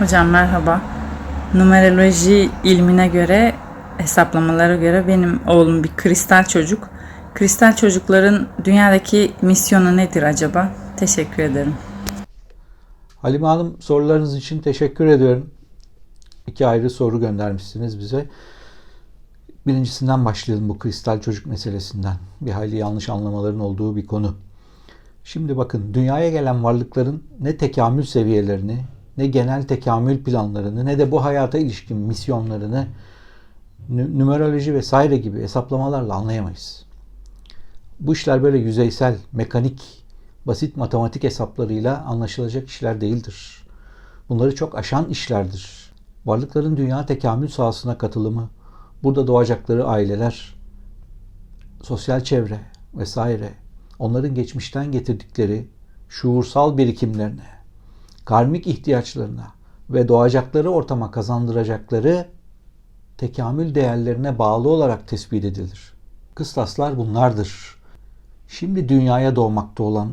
Hocam merhaba. Numeroloji ilmine göre, hesaplamalara göre benim oğlum bir kristal çocuk. Kristal çocukların dünyadaki misyonu nedir acaba? Teşekkür ederim. Halime Hanım sorularınız için teşekkür ediyorum. İki ayrı soru göndermişsiniz bize. Birincisinden başlayalım bu kristal çocuk meselesinden. Bir hayli yanlış anlamaların olduğu bir konu. Şimdi bakın dünyaya gelen varlıkların ne tekamül seviyelerini, ne genel tekamül planlarını, ne de bu hayata ilişkin misyonlarını numeroloji vesaire gibi hesaplamalarla anlayamayız. Bu işler böyle yüzeysel, mekanik, basit matematik hesaplarıyla anlaşılacak işler değildir. Bunları çok aşan işlerdir. Varlıkların dünya tekamül sahasına katılımı, burada doğacakları aileler, sosyal çevre vesaire, onların geçmişten getirdikleri şuursal birikimlerine, karmik ihtiyaçlarına ve doğacakları ortama kazandıracakları tekamül değerlerine bağlı olarak tespit edilir. Kıstaslar bunlardır. Şimdi dünyaya doğmakta olan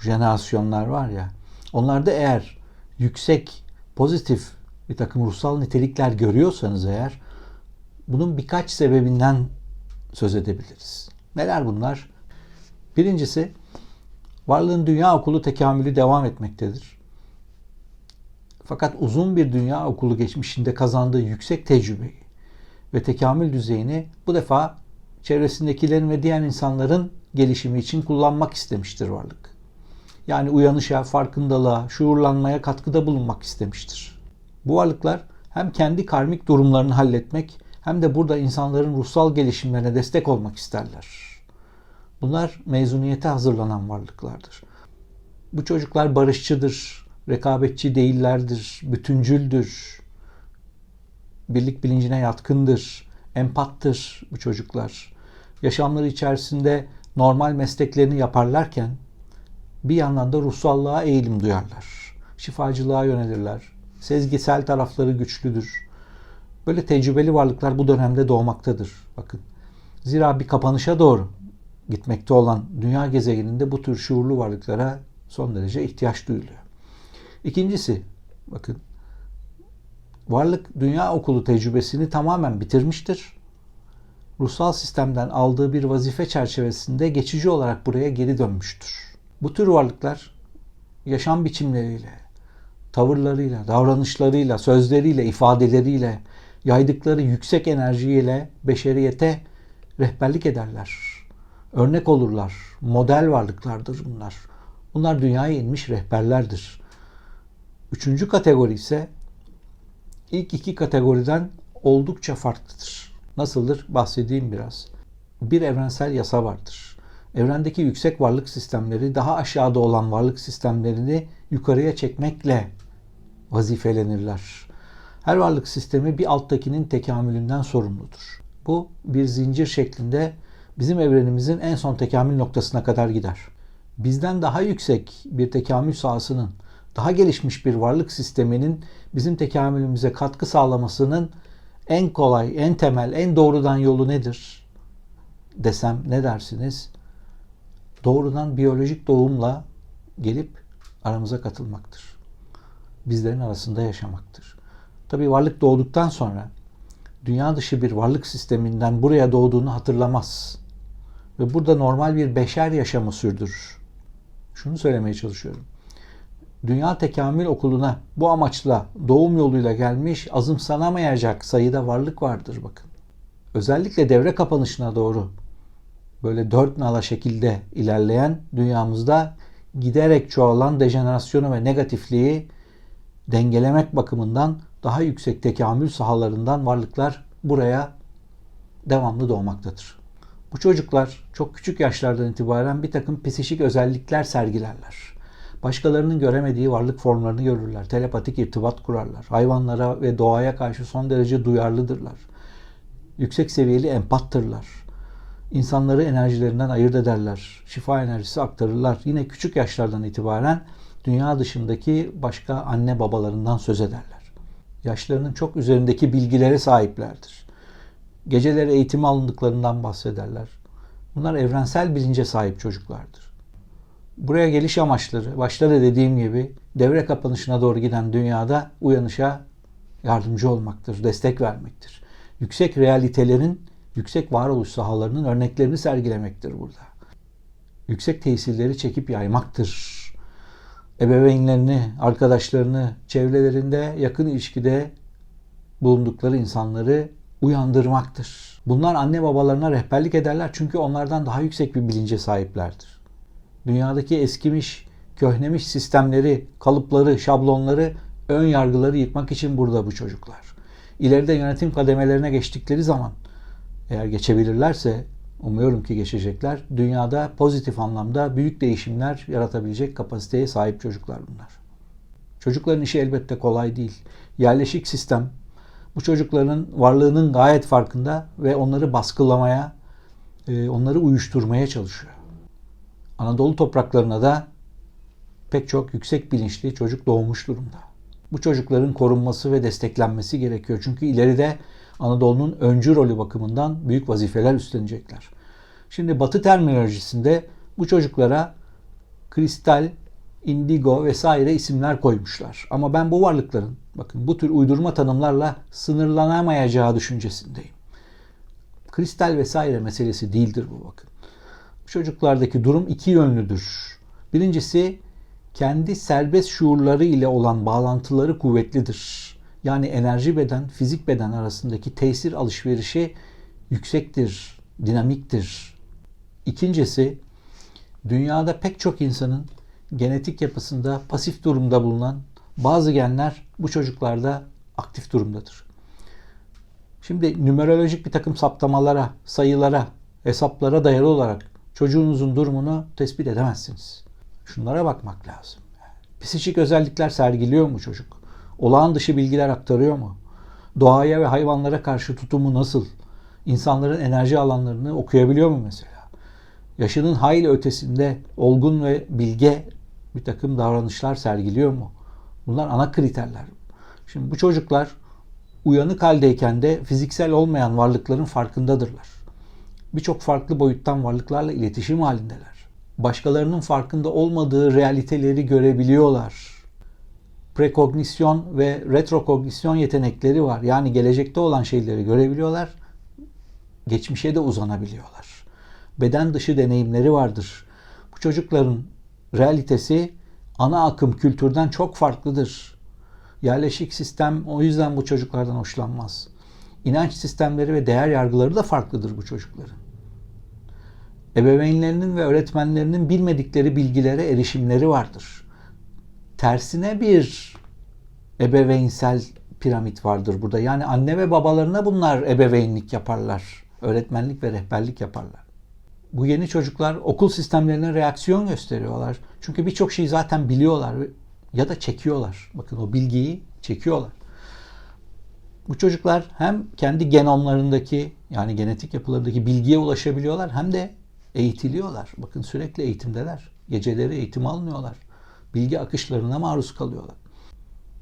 jenerasyonlar var ya, onlarda eğer yüksek, pozitif bir takım ruhsal nitelikler görüyorsanız eğer, bunun birkaç sebebinden söz edebiliriz. Neler bunlar? Birincisi, varlığın dünya okulu tekamülü devam etmektedir. Fakat uzun bir dünya okulu geçmişinde kazandığı yüksek tecrübeyi ve tekamül düzeyini bu defa çevresindekilerin ve diğer insanların gelişimi için kullanmak istemiştir varlık. Yani uyanışa, farkındalığa, şuurlanmaya katkıda bulunmak istemiştir. Bu varlıklar hem kendi karmik durumlarını halletmek hem de burada insanların ruhsal gelişimlerine destek olmak isterler. Bunlar mezuniyete hazırlanan varlıklardır. Bu çocuklar barışçıdır, rekabetçi değillerdir, bütüncüldür, birlik bilincine yatkındır, empattır bu çocuklar. Yaşamları içerisinde normal mesleklerini yaparlarken bir yandan da ruhsallığa eğilim duyarlar. Şifacılığa yönelirler. Sezgisel tarafları güçlüdür. Böyle tecrübeli varlıklar bu dönemde doğmaktadır. Bakın. Zira bir kapanışa doğru gitmekte olan dünya gezegeninde bu tür şuurlu varlıklara son derece ihtiyaç duyuluyor. İkincisi, bakın varlık dünya okulu tecrübesini tamamen bitirmiştir. Ruhsal sistemden aldığı bir vazife çerçevesinde geçici olarak buraya geri dönmüştür. Bu tür varlıklar yaşam biçimleriyle, tavırlarıyla, davranışlarıyla, sözleriyle, ifadeleriyle, yaydıkları yüksek enerjiyle beşeriyete rehberlik ederler. Örnek olurlar. Model varlıklardır bunlar. Bunlar dünyaya inmiş rehberlerdir. Üçüncü kategori ise ilk iki kategoriden oldukça farklıdır. Nasıldır? Bahsedeyim biraz. Bir evrensel yasa vardır. Evrendeki yüksek varlık sistemleri daha aşağıda olan varlık sistemlerini yukarıya çekmekle vazifelenirler. Her varlık sistemi bir alttakinin tekamülünden sorumludur. Bu bir zincir şeklinde bizim evrenimizin en son tekamül noktasına kadar gider. Bizden daha yüksek bir tekamül sahasının, daha gelişmiş bir varlık sisteminin bizim tekamülümüze katkı sağlamasının en kolay, en temel, en doğrudan yolu nedir? Desem ne dersiniz? Doğrudan biyolojik doğumla gelip aramıza katılmaktır. Bizlerin arasında yaşamaktır. Tabii varlık doğduktan sonra dünya dışı bir varlık sisteminden buraya doğduğunu hatırlamaz. Ve burada normal bir beşer yaşamı sürdürür. Şunu söylemeye çalışıyorum. Dünya Tekamül Okulu'na bu amaçla doğum yoluyla gelmiş azımsanamayacak sayıda varlık vardır bakın. Özellikle devre kapanışına doğru böyle dört nala şekilde ilerleyen dünyamızda giderek çoğalan dejenerasyonu ve negatifliği dengelemek bakımından daha yüksek tekamül sahalarından varlıklar buraya devamlı doğmaktadır. Bu çocuklar çok küçük yaşlardan itibaren bir takım psişik özellikler sergilerler. Başkalarının göremediği varlık formlarını görürler. Telepatik irtibat kurarlar. Hayvanlara ve doğaya karşı son derece duyarlıdırlar. Yüksek seviyeli empattırlar. İnsanları enerjilerinden ayırt ederler. Şifa enerjisi aktarırlar. Yine küçük yaşlardan itibaren dünya dışındaki başka anne babalarından söz ederler. Yaşlarının çok üzerindeki bilgilere sahiplerdir. Geceleri eğitimi alındıklarından bahsederler. Bunlar evrensel bilince sahip çocuklardır. Buraya geliş amaçları, başta da dediğim gibi devre kapanışına doğru giden dünyada uyanışa yardımcı olmaktır, destek vermektir. Yüksek realitelerin, yüksek varoluş sahalarının örneklerini sergilemektir burada. Yüksek tesirleri çekip yaymaktır. Ebeveynlerini, arkadaşlarını, çevrelerinde yakın ilişkide bulundukları insanları uyandırmaktır. Bunlar anne babalarına rehberlik ederler çünkü onlardan daha yüksek bir bilince sahiplerdir. Dünyadaki eskimiş, köhnemiş sistemleri, kalıpları, şablonları, ön yargıları yıkmak için burada bu çocuklar. İleride yönetim kademelerine geçtikleri zaman eğer geçebilirlerse umuyorum ki geçecekler. Dünyada pozitif anlamda büyük değişimler yaratabilecek kapasiteye sahip çocuklar bunlar. Çocukların işi elbette kolay değil. Yerleşik sistem bu çocukların varlığının gayet farkında ve onları baskılamaya, e, onları uyuşturmaya çalışıyor. Anadolu topraklarına da pek çok yüksek bilinçli çocuk doğmuş durumda. Bu çocukların korunması ve desteklenmesi gerekiyor. Çünkü ileride Anadolu'nun öncü rolü bakımından büyük vazifeler üstlenecekler. Şimdi Batı terminolojisinde bu çocuklara kristal, indigo vesaire isimler koymuşlar. Ama ben bu varlıkların bakın bu tür uydurma tanımlarla sınırlanamayacağı düşüncesindeyim. Kristal vesaire meselesi değildir bu bakın. Çocuklardaki durum iki yönlüdür. Birincisi kendi serbest şuurları ile olan bağlantıları kuvvetlidir. Yani enerji beden, fizik beden arasındaki tesir alışverişi yüksektir, dinamiktir. İkincisi, dünyada pek çok insanın genetik yapısında pasif durumda bulunan bazı genler bu çocuklarda aktif durumdadır. Şimdi numerolojik bir takım saptamalara, sayılara, hesaplara dayalı olarak çocuğunuzun durumunu tespit edemezsiniz. Şunlara bakmak lazım. Psikik özellikler sergiliyor mu çocuk? Olağan dışı bilgiler aktarıyor mu? Doğaya ve hayvanlara karşı tutumu nasıl? İnsanların enerji alanlarını okuyabiliyor mu mesela? Yaşının hayli ötesinde olgun ve bilge bir takım davranışlar sergiliyor mu? Bunlar ana kriterler. Şimdi bu çocuklar uyanık haldeyken de fiziksel olmayan varlıkların farkındadırlar. Birçok farklı boyuttan varlıklarla iletişim halindeler. Başkalarının farkında olmadığı realiteleri görebiliyorlar. Prekognisyon ve retrokognisyon yetenekleri var. Yani gelecekte olan şeyleri görebiliyorlar. Geçmişe de uzanabiliyorlar. Beden dışı deneyimleri vardır. Bu çocukların realitesi ana akım kültürden çok farklıdır. Yerleşik sistem o yüzden bu çocuklardan hoşlanmaz. İnanç sistemleri ve değer yargıları da farklıdır bu çocukların. Ebeveynlerinin ve öğretmenlerinin bilmedikleri bilgilere erişimleri vardır. Tersine bir ebeveynsel piramit vardır burada. Yani anne ve babalarına bunlar ebeveynlik yaparlar. Öğretmenlik ve rehberlik yaparlar. Bu yeni çocuklar okul sistemlerine reaksiyon gösteriyorlar. Çünkü birçok şeyi zaten biliyorlar ya da çekiyorlar. Bakın o bilgiyi çekiyorlar. Bu çocuklar hem kendi genomlarındaki yani genetik yapılarındaki bilgiye ulaşabiliyorlar hem de eğitiliyorlar. Bakın sürekli eğitimdeler. Geceleri eğitim almıyorlar. Bilgi akışlarına maruz kalıyorlar.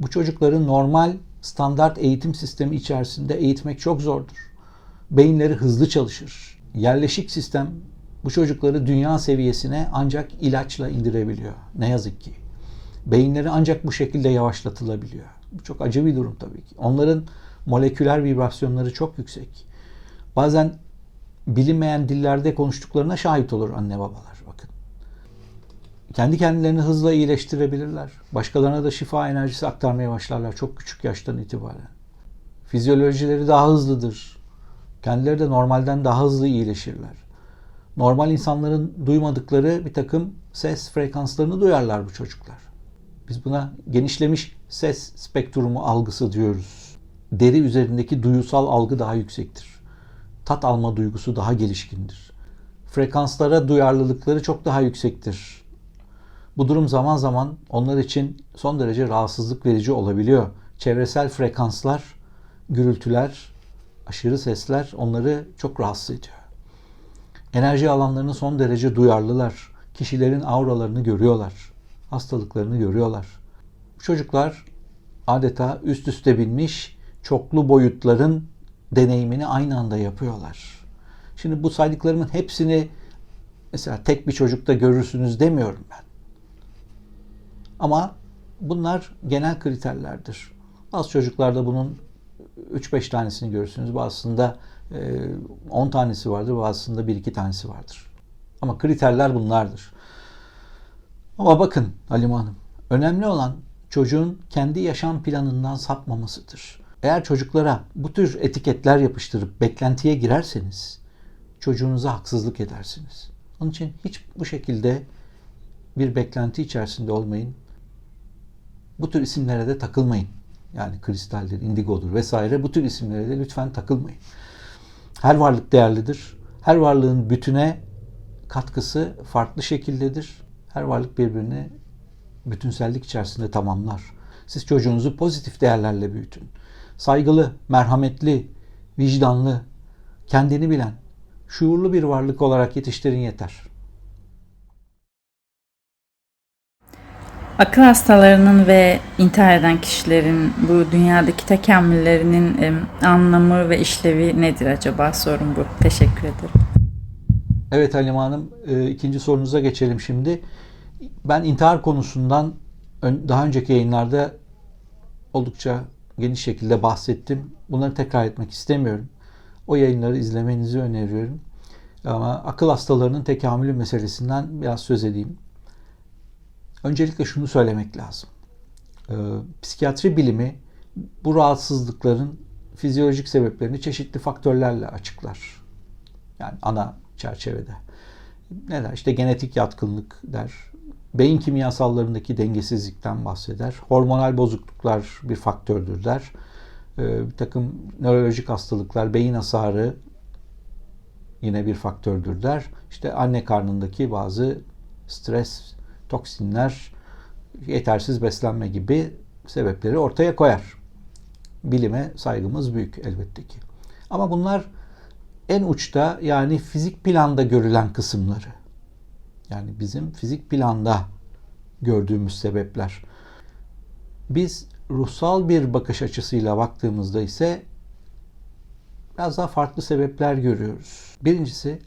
Bu çocukların normal standart eğitim sistemi içerisinde eğitmek çok zordur. Beyinleri hızlı çalışır. Yerleşik sistem bu çocukları dünya seviyesine ancak ilaçla indirebiliyor. Ne yazık ki. Beyinleri ancak bu şekilde yavaşlatılabiliyor. Bu çok acı bir durum tabii ki. Onların moleküler vibrasyonları çok yüksek. Bazen bilinmeyen dillerde konuştuklarına şahit olur anne babalar. Bakın. Kendi kendilerini hızla iyileştirebilirler. Başkalarına da şifa enerjisi aktarmaya başlarlar çok küçük yaştan itibaren. Fizyolojileri daha hızlıdır. Kendileri de normalden daha hızlı iyileşirler. Normal insanların duymadıkları bir takım ses frekanslarını duyarlar bu çocuklar. Biz buna genişlemiş ses spektrumu algısı diyoruz. Deri üzerindeki duyusal algı daha yüksektir. Tat alma duygusu daha gelişkindir. Frekanslara duyarlılıkları çok daha yüksektir. Bu durum zaman zaman onlar için son derece rahatsızlık verici olabiliyor. Çevresel frekanslar, gürültüler, aşırı sesler onları çok rahatsız ediyor. Enerji alanlarını son derece duyarlılar. Kişilerin auralarını görüyorlar. Hastalıklarını görüyorlar. Çocuklar adeta üst üste binmiş çoklu boyutların deneyimini aynı anda yapıyorlar. Şimdi bu saydıklarımın hepsini mesela tek bir çocukta görürsünüz demiyorum ben. Ama bunlar genel kriterlerdir. Bazı çocuklarda bunun 3-5 tanesini görürsünüz. Bazısında e, 10 tanesi vardır, bazısında 1-2 tanesi vardır. Ama kriterler bunlardır. Ama bakın Halim Hanım, önemli olan çocuğun kendi yaşam planından sapmamasıdır. Eğer çocuklara bu tür etiketler yapıştırıp beklentiye girerseniz çocuğunuza haksızlık edersiniz. Onun için hiç bu şekilde bir beklenti içerisinde olmayın. Bu tür isimlere de takılmayın. Yani kristaldir, indigodur vesaire bu tür isimlere de lütfen takılmayın. Her varlık değerlidir. Her varlığın bütüne katkısı farklı şekildedir. Her varlık birbirini bütünsellik içerisinde tamamlar. Siz çocuğunuzu pozitif değerlerle büyütün. Saygılı, merhametli, vicdanlı, kendini bilen, şuurlu bir varlık olarak yetiştirin yeter. Akıl hastalarının ve intihar eden kişilerin bu dünyadaki tekamüllerinin em, anlamı ve işlevi nedir acaba? Sorun bu. Teşekkür ederim. Evet Halim Hanım, e, ikinci sorunuza geçelim şimdi. Ben intihar konusundan daha önceki yayınlarda oldukça geniş şekilde bahsettim. Bunları tekrar etmek istemiyorum. O yayınları izlemenizi öneriyorum. Ama akıl hastalarının tekamülü meselesinden biraz söz edeyim. Öncelikle şunu söylemek lazım. Ee, psikiyatri bilimi bu rahatsızlıkların fizyolojik sebeplerini çeşitli faktörlerle açıklar. Yani ana çerçevede. Ne der? İşte genetik yatkınlık der. Beyin kimyasallarındaki dengesizlikten bahseder. Hormonal bozukluklar bir faktördür der. Ee, bir takım nörolojik hastalıklar, beyin hasarı yine bir faktördür der. İşte anne karnındaki bazı stres, toksinler, yetersiz beslenme gibi sebepleri ortaya koyar. Bilime saygımız büyük elbette ki. Ama bunlar en uçta yani fizik planda görülen kısımları. Yani bizim fizik planda gördüğümüz sebepler. Biz ruhsal bir bakış açısıyla baktığımızda ise biraz daha farklı sebepler görüyoruz. Birincisi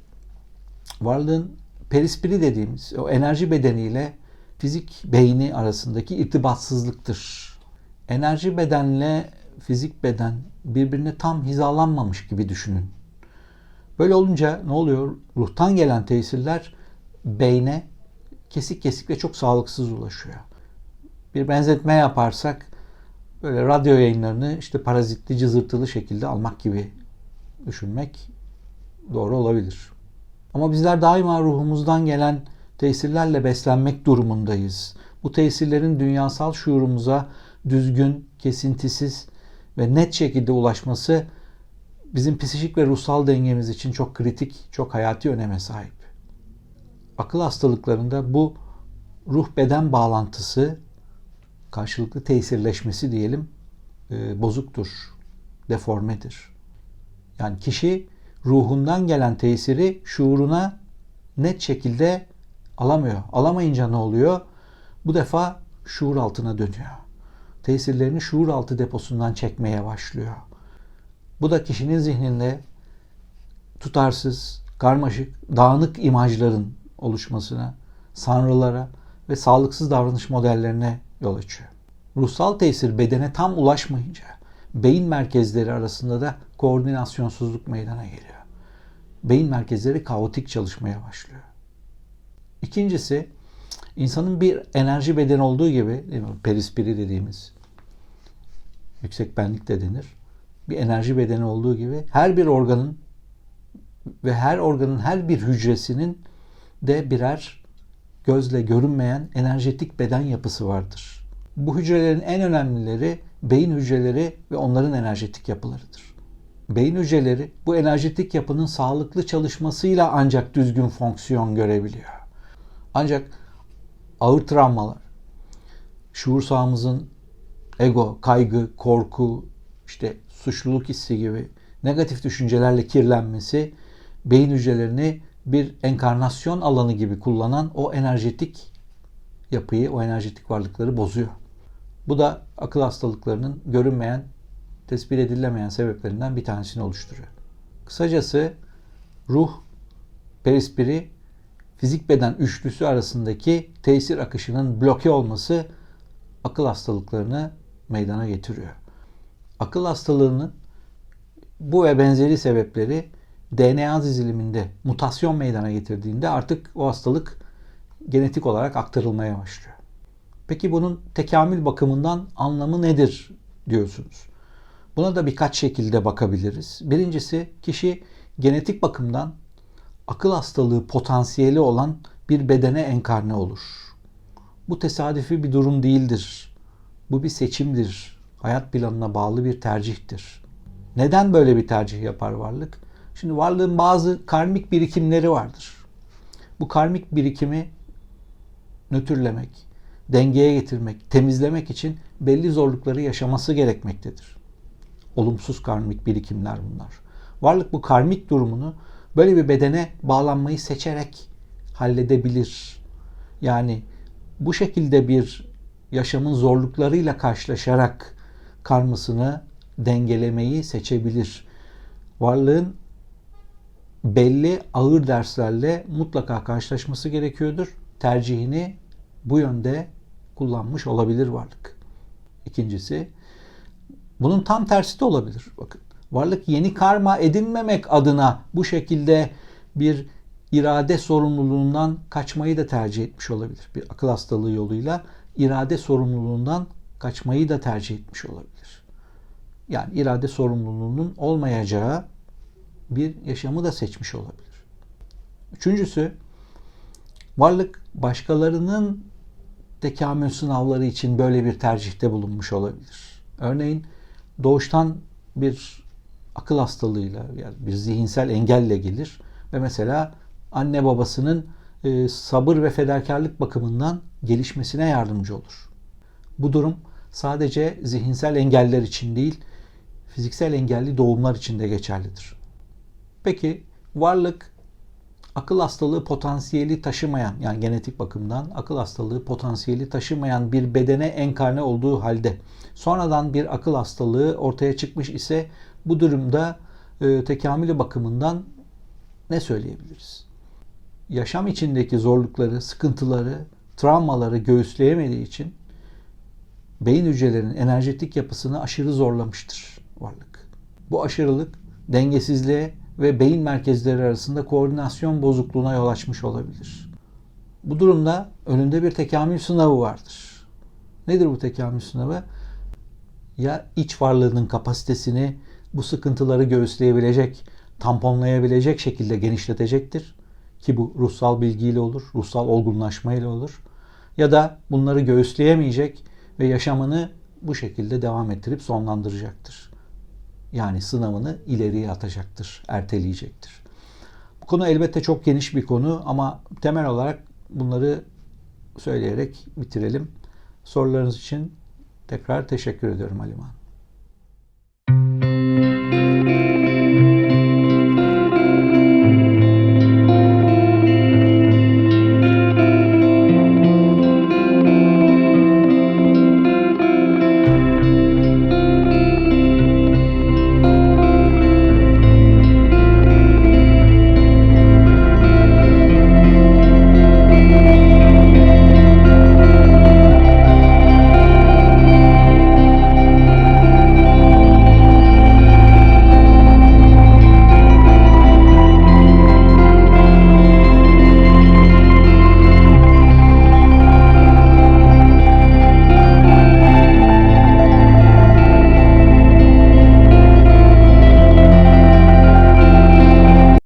varlığın perispiri dediğimiz o enerji bedeniyle fizik beyni arasındaki irtibatsızlıktır. Enerji bedenle fizik beden birbirine tam hizalanmamış gibi düşünün. Böyle olunca ne oluyor? Ruhtan gelen tesirler beyne kesik kesik ve çok sağlıksız ulaşıyor. Bir benzetme yaparsak böyle radyo yayınlarını işte parazitli cızırtılı şekilde almak gibi düşünmek doğru olabilir. Ama bizler daima ruhumuzdan gelen tesirlerle beslenmek durumundayız. Bu tesirlerin dünyasal şuurumuza düzgün, kesintisiz ve net şekilde ulaşması bizim psikik ve ruhsal dengemiz için çok kritik, çok hayati öneme sahip. Akıl hastalıklarında bu ruh beden bağlantısı karşılıklı tesirleşmesi diyelim e, bozuktur, deformedir. Yani kişi ruhundan gelen tesiri şuuruna net şekilde alamıyor. Alamayınca ne oluyor? Bu defa şuur altına dönüyor. Tesirlerini şuur altı deposundan çekmeye başlıyor. Bu da kişinin zihninde tutarsız, karmaşık, dağınık imajların oluşmasına, sanrılara ve sağlıksız davranış modellerine yol açıyor. Ruhsal tesir bedene tam ulaşmayınca beyin merkezleri arasında da koordinasyonsuzluk meydana geliyor. Beyin merkezleri kaotik çalışmaya başlıyor. İkincisi, insanın bir enerji bedeni olduğu gibi, değil mi? perispiri dediğimiz, yüksek benlik de denir. Bir enerji bedeni olduğu gibi her bir organın ve her organın her bir hücresinin de birer gözle görünmeyen enerjetik beden yapısı vardır. Bu hücrelerin en önemlileri beyin hücreleri ve onların enerjetik yapılarıdır. Beyin hücreleri bu enerjetik yapının sağlıklı çalışmasıyla ancak düzgün fonksiyon görebiliyor. Ancak ağır travmalar, şuur sahamızın ego, kaygı, korku, işte suçluluk hissi gibi negatif düşüncelerle kirlenmesi beyin hücrelerini bir enkarnasyon alanı gibi kullanan o enerjetik yapıyı, o enerjetik varlıkları bozuyor. Bu da akıl hastalıklarının görünmeyen, tespit edilemeyen sebeplerinden bir tanesini oluşturuyor. Kısacası ruh, perispiri fizik beden üçlüsü arasındaki tesir akışının bloke olması akıl hastalıklarını meydana getiriyor. Akıl hastalığının bu ve benzeri sebepleri DNA diziliminde mutasyon meydana getirdiğinde artık o hastalık genetik olarak aktarılmaya başlıyor. Peki bunun tekamül bakımından anlamı nedir diyorsunuz? Buna da birkaç şekilde bakabiliriz. Birincisi kişi genetik bakımdan akıl hastalığı potansiyeli olan bir bedene enkarne olur. Bu tesadüfi bir durum değildir. Bu bir seçimdir. Hayat planına bağlı bir tercihtir. Neden böyle bir tercih yapar varlık? Şimdi varlığın bazı karmik birikimleri vardır. Bu karmik birikimi nötrlemek, dengeye getirmek, temizlemek için belli zorlukları yaşaması gerekmektedir. Olumsuz karmik birikimler bunlar. Varlık bu karmik durumunu böyle bir bedene bağlanmayı seçerek halledebilir. Yani bu şekilde bir yaşamın zorluklarıyla karşılaşarak karmasını dengelemeyi seçebilir. Varlığın belli ağır derslerle mutlaka karşılaşması gerekiyordur. Tercihini bu yönde kullanmış olabilir varlık. İkincisi, bunun tam tersi de olabilir. Bakın, varlık yeni karma edinmemek adına bu şekilde bir irade sorumluluğundan kaçmayı da tercih etmiş olabilir. Bir akıl hastalığı yoluyla irade sorumluluğundan kaçmayı da tercih etmiş olabilir. Yani irade sorumluluğunun olmayacağı bir yaşamı da seçmiş olabilir. Üçüncüsü, varlık başkalarının tekamül sınavları için böyle bir tercihte bulunmuş olabilir. Örneğin doğuştan bir akıl hastalığıyla yani bir zihinsel engelle gelir ve mesela anne babasının e, sabır ve fedakarlık bakımından gelişmesine yardımcı olur. Bu durum sadece zihinsel engeller için değil, fiziksel engelli doğumlar için de geçerlidir. Peki varlık akıl hastalığı potansiyeli taşımayan yani genetik bakımdan akıl hastalığı potansiyeli taşımayan bir bedene enkarne olduğu halde sonradan bir akıl hastalığı ortaya çıkmış ise bu durumda e, tekamülü bakımından ne söyleyebiliriz? Yaşam içindeki zorlukları, sıkıntıları, travmaları göğüsleyemediği için beyin hücrelerinin enerjetik yapısını aşırı zorlamıştır varlık. Bu aşırılık dengesizliğe ve beyin merkezleri arasında koordinasyon bozukluğuna yol açmış olabilir. Bu durumda önünde bir tekamül sınavı vardır. Nedir bu tekamül sınavı? Ya iç varlığının kapasitesini bu sıkıntıları göğüsleyebilecek, tamponlayabilecek şekilde genişletecektir. Ki bu ruhsal bilgiyle olur, ruhsal olgunlaşmayla olur. Ya da bunları göğüsleyemeyecek ve yaşamını bu şekilde devam ettirip sonlandıracaktır. Yani sınavını ileriye atacaktır, erteleyecektir. Bu konu elbette çok geniş bir konu ama temel olarak bunları söyleyerek bitirelim. Sorularınız için tekrar teşekkür ediyorum Halim Hanım.